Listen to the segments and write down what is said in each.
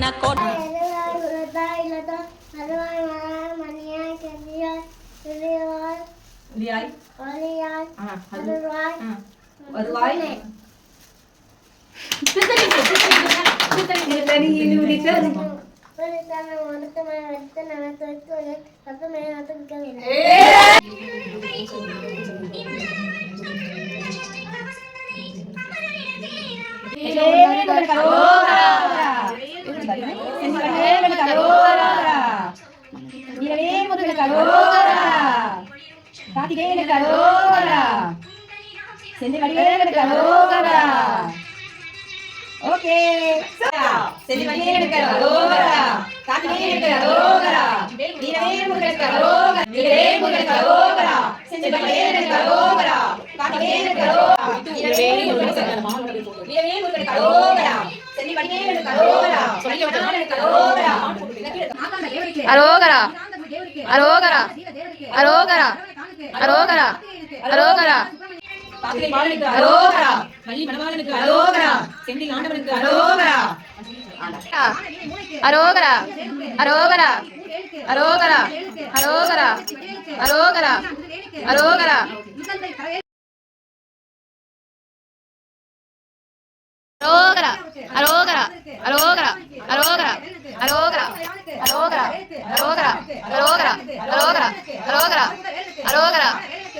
ना कोड लियाई। हाँ हलवाई हलवाई तितली तितली तितली तितली ही। न्यू लिखल Hello. கார்த்திகேயனுக்கு அரோகரா செந்தில் வடிவேலனுக்கு அரோகரா ஓகே செந்தில் வடிவேலனுக்கு அரோகரா கார்த்திகேயனுக்கு அரோகரா வீரவேலுக்கு அரோகரா வீரவேலுக்கு அரோகரா செந்தில் வடிவேலனுக்கு அரோகரா கார்த்திகேயனுக்கு அரோகரா வீரவேலுக்கு அரோகரா செந்தில் வடிவேலனுக்கு அரோகரா அரோகரா அரோகரா அரோகரா அரோகரா அரோகரா அரோகரா அரோகரா செந்தில் ஆண்டவனுக்கு அரோகரா அரோகரா அரோகரா அரோகரா அரோகரா அரோகரா அரோகரா அரோகரா அரோகரா அரோகரா அரோகரா அரோகரா அரோகரா அரோகரா அரோகரா அரோகரா அரோகரா அரோகரா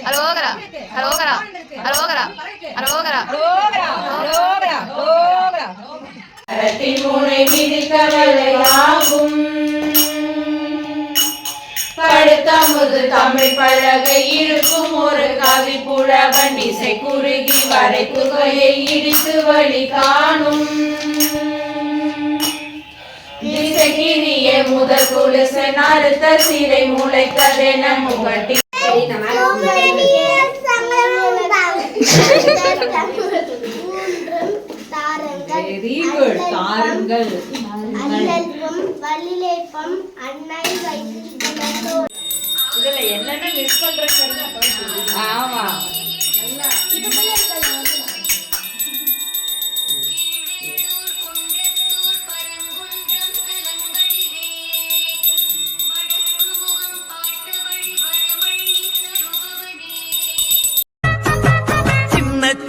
அரோகரா அரோகரா அரோகரா அரோகரா. அரோகரா அரோகரா முனை மிதிக்கவலையாகும் படுத்தமுது தமிழ் பழகை இருக்கும் ஒரு கவி புலவன் இசை குறுகி வரை புகையை இடித்து வழி காணும். முதல் குலுசன் அறுத்த சிறை முளைத்ததென முகட்டி. வெரி குட் தாருங்கள் அல்லல்பம் வள்ளிலேப்பம் அன்னை வைத்து இதுல என்னென்ன மிஸ் பண்றேன்னு ஆமா.